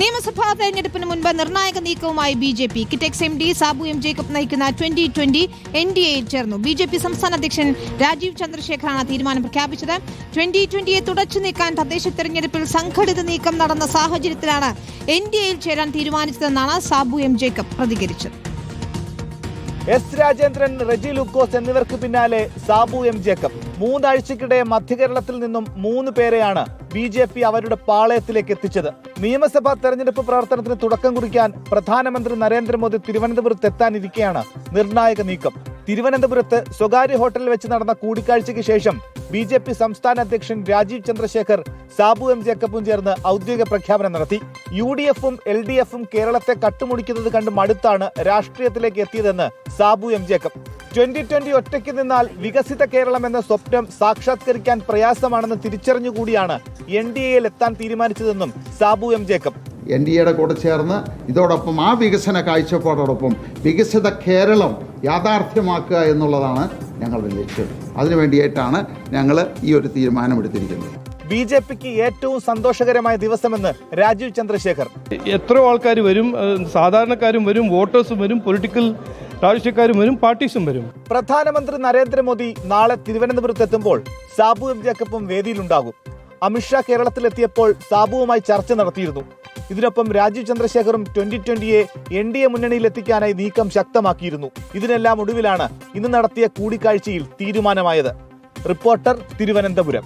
നിയമസഭാ തെരഞ്ഞെടുപ്പിന് മുൻപ് നിർണായക നീക്കവുമായി B J P. Kitex M D Sabu M Jacob നയിക്കുന്ന ട്വന്റി ട്വന്റി എൻ ഡി എയിൽ ചേർന്നു. ബി ജെ പി സംസ്ഥാന അധ്യക്ഷൻ രാജീവ് ചന്ദ്രശേഖറാണ് തീരുമാനം പ്രഖ്യാപിച്ചത്. ട്വന്റി ട്വന്റിയെ തുടച്ചു നീക്കാൻ തദ്ദേശ തെരഞ്ഞെടുപ്പിൽ സംഘടിത നീക്കം നടന്ന സാഹചര്യത്തിലാണ് എൻ ഡി എയിൽ ചേരാൻ തീരുമാനിച്ചതെന്നാണ് സാബു എം ജേക്കബ് പ്രതികരിച്ചത്. എസ് രാജേന്ദ്രൻ റെജി ലൂക്കോസ് എന്നിവർക്ക് പിന്നാലെ സാബു എം ജേക്കബ്. മൂന്നാഴ്ചക്കിടെ മധ്യകേരളത്തിൽ നിന്നും മൂന്ന് പേരെയാണ് ബി ജെ പി അവരുടെ പാളയത്തിലേക്ക് എത്തിച്ചത്. നിയമസഭാ തെരഞ്ഞെടുപ്പ് പ്രവർത്തനത്തിന് തുടക്കം കുറിക്കാൻ പ്രധാനമന്ത്രി നരേന്ദ്രമോദി തിരുവനന്തപുരത്ത് എത്താനിരിക്കെയാണ് നിർണായക നീക്കം. തിരുവനന്തപുരത്ത് സ്വകാര്യ ഹോട്ടലിൽ വെച്ച് നടന്ന കൂടിക്കാഴ്ചയ്ക്ക് ശേഷം ബി ജെ പി സംസ്ഥാന അധ്യക്ഷൻ രാജീവ് ചന്ദ്രശേഖർ സാബു എം ജേക്കബും ചേർന്ന് ഔദ്യോഗിക പ്രഖ്യാപനം നടത്തി. യു ഡി എഫും എൽ ഡി എഫും കേരളത്തെ കട്ടുമുടിക്കുന്നത് കണ്ട് മടുത്താണ് രാഷ്ട്രീയത്തിലേക്ക് എത്തിയതെന്ന് Sabu M Jacob. Twenty twenty ഒറ്റയ്ക്ക് നിന്നാൽ വികസിത കേരളം എന്ന സ്വപ്നം സാക്ഷാത്കരിക്കാൻ പ്രയാസമാണെന്ന് തിരിച്ചറിഞ്ഞുകൂടിയാണ് എൻ ഡി എയിൽ എത്താൻ തീരുമാനിച്ചതെന്നും Sabu M Jacob. N D എയുടെ കൂടെ ചേർന്ന് ഇതോടൊപ്പം ആ വികസന കാഴ്ചപ്പാടോടൊപ്പം വികസിത കേരളം യാഥാർത്ഥ്യമാക്കുക എന്നുള്ളതാണ് ഞങ്ങളുടെ ലക്ഷ്യം. അതിനുവേണ്ടിയിട്ടാണ് ഞങ്ങൾ ഈ ഒരു തീരുമാനമെടുത്തിരിക്കുന്നത്. ബി ജെ പിക്ക് ഏറ്റവും സന്തോഷകരമായ ദിവസമെന്ന് രാജീവ് ചന്ദ്രശേഖർ. എത്ര ആൾക്കാർ വരും സാധാരണക്കാരും വരും വോട്ടേഴ്സും വരും പൊളിറ്റിക്കൽ രാഷ്ട്രീയക്കാരും വരും പാർട്ടീസും വരും. പ്രധാനമന്ത്രി നരേന്ദ്രമോദി നാളെ തിരുവനന്തപുരത്ത് എത്തുമ്പോൾ സാബു എം ജേക്കബും വേദിയിലുണ്ടാകും. അമിത്ഷാ കേരളത്തിലെത്തിയപ്പോൾ സാബുവുമായി ചർച്ച നടത്തിയിരുന്നു. ഇതിനൊപ്പം രാജീവ് ചന്ദ്രശേഖറും ട്വന്റി ട്വന്റിയെ എൻ ഡി എ മുന്നണിയിൽ എത്തിക്കാനായി നീക്കം ശക്തമാക്കിയിരുന്നു. ഇതിനെല്ലാം ഒടുവിലാണ് ഇന്ന് നടത്തിയ കൂടിക്കാഴ്ചയിൽ തീരുമാനമായത്. റിപ്പോർട്ടർ തിരുവനന്തപുരം.